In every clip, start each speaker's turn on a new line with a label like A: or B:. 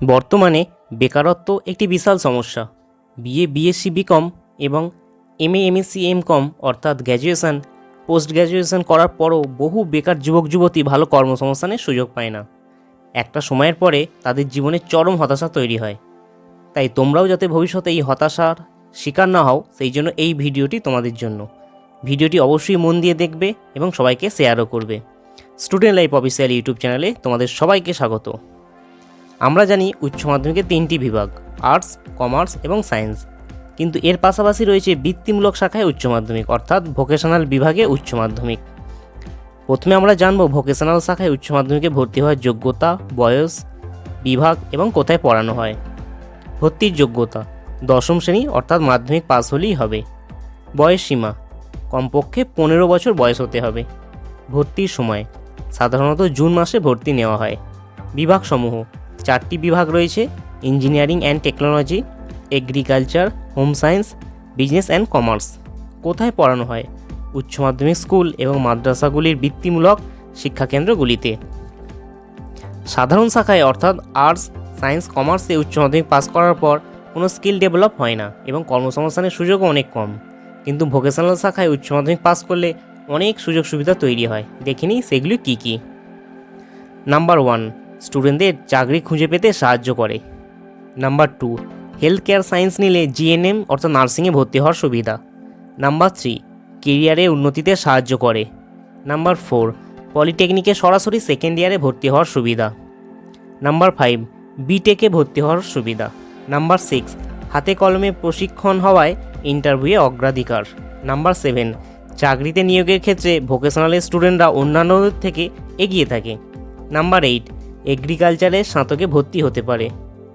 A: বর্তমানে বেকারত্ব একটি বিশাল সমস্যা। বিএ, বিএসসি, বিকম এবং M A MSc M com, অর্থাৎ গ্র্যাজুয়েশন পোস্ট গ্র্যাজুয়েশন করার পরও বহু বেকার যুবক, যুবতী ভালো কর্মসংস্থানের সুযোগ পায় না। একটা সময়ের পরে তাদের জীবনে চরম হতাশা তৈরি হয়। তাই তোমরাও যাতে ভবিষ্যতে এই হতাশার শিকার না হও, সেই জন্য এই ভিডিওটি তোমাদের জন্য। ভিডিওটি অবশ্যই মন দিয়ে দেখবে এবং সবাইকে শেয়ারও করবে। স্টুডেন্ট লাইফ অফিসিয়াল ইউটিউব চ্যানেলে তোমাদের সবাইকে স্বাগত। আমরা জানি উচ্চ মাধ্যমিকে তিনটি বিভাগ আর্টস কমার্স এবং সায়েন্স কিন্তু এর পাশাপাশি রয়েছে বৃত্তিমূলক শাখায় উচ্চ মাধ্যমিক, অর্থাৎ ভোকেশনাল বিভাগে উচ্চ মাধ্যমিক। প্রথমে আমরা জানব ভোকেশনাল শাখায় উচ্চ মাধ্যমিকে ভর্তি হওয়ার যোগ্যতা, বয়স, বিভাগ এবং কোথায় পড়ানো হয়। ভর্তির যোগ্যতা, দশম শ্রেণি, অর্থাৎ মাধ্যমিক পাস হলেই হবে। বয়স সীমা, কমপক্ষে পনেরো বছর বয়স হতে হবে। ভর্তির সময়, সাধারণত জুন মাসে ভর্তি নেওয়া হয়। বিভাগসমূহ চারটি বিভাগ রয়েছে engineering and technology agriculture home science business and commerce কোথায় পড়ানো হয়? উচ্চ মাধ্যমিক স্কুল এবং মাদ্রাসাগুলির বৃত্তিমূলক শিক্ষাকেন্দ্রগুলিতে। সাধারণ শাখায় অর্থাৎ আর্টস সায়েন্স কমার্সে উচ্চ মাধ্যমিক পাস করার পর কোনো স্কিল ডেভেলপ হয় না এবং কর্মসংস্থানের সুযোগও অনেক কম। কিন্তু ভোকেশনাল শাখায় উচ্চ মাধ্যমিক পাস করলে অনেক সুযোগ সুবিধা তৈরি হয়। দেখে নিই সেগুলি কী কী। নাম্বার ওয়ান স্টুডেন্টদের চাকরি খুঁজে পেতে সাহায্য করে। Number two health care science নিলে জিএনএম অর্থাৎ নার্সিংয়ে ভর্তি হওয়ার সুবিধা। নাম্বার থ্রি কেরিয়ারে উন্নতিতে সাহায্য করে। নাম্বার ফোর পলিটেকনিকে সরাসরি সেকেন্ড ইয়ারে ভর্তি হওয়ার সুবিধা। নাম্বার ফাইভ বিটেকে ভর্তি হওয়ার সুবিধা। নাম্বার সিক্স, হাতে কলমে প্রশিক্ষণ হওয়ায় ইন্টারভিউয়ে অগ্রাধিকার। নাম্বার সেভেন, চাকরিতে নিয়োগের ক্ষেত্রে ভোকেশনালের স্টুডেন্টরা অন্যান্যদের থেকে এগিয়ে থাকে। নাম্বার এইট এগ্রিকালচারে স্নাতকে ভর্তি হতে পারে।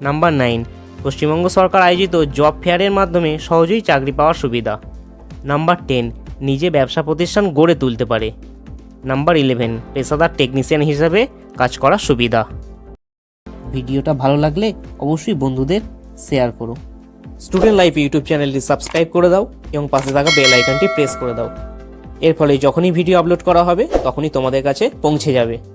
A: নাম্বার নাইন, পশ্চিমবঙ্গ সরকার আয়োজিত জব ফেয়ারের মাধ্যমে সহজেই চাকরি পাওয়ার সুবিধা। নাম্বার টেন, নিজে ব্যবসা প্রতিষ্ঠান গড়ে তুলতে পারে। নাম্বার ইলেভেন, পেশাদার টেকনিশিয়ান হিসাবে কাজ করার সুবিধা। ভিডিওটা ভালো লাগলে অবশ্যই বন্ধুদের শেয়ার করো। স্টুডেন্ট লাইফ ইউটিউব চ্যানেলটি সাবস্ক্রাইব করে দাও এবং পাশে থাকা বেল আইকনটি প্রেস করে দাও। এর ফলে যখনই ভিডিও আপলোড করা হবে, তখনই তোমাদের কাছে পৌঁছে যাবে।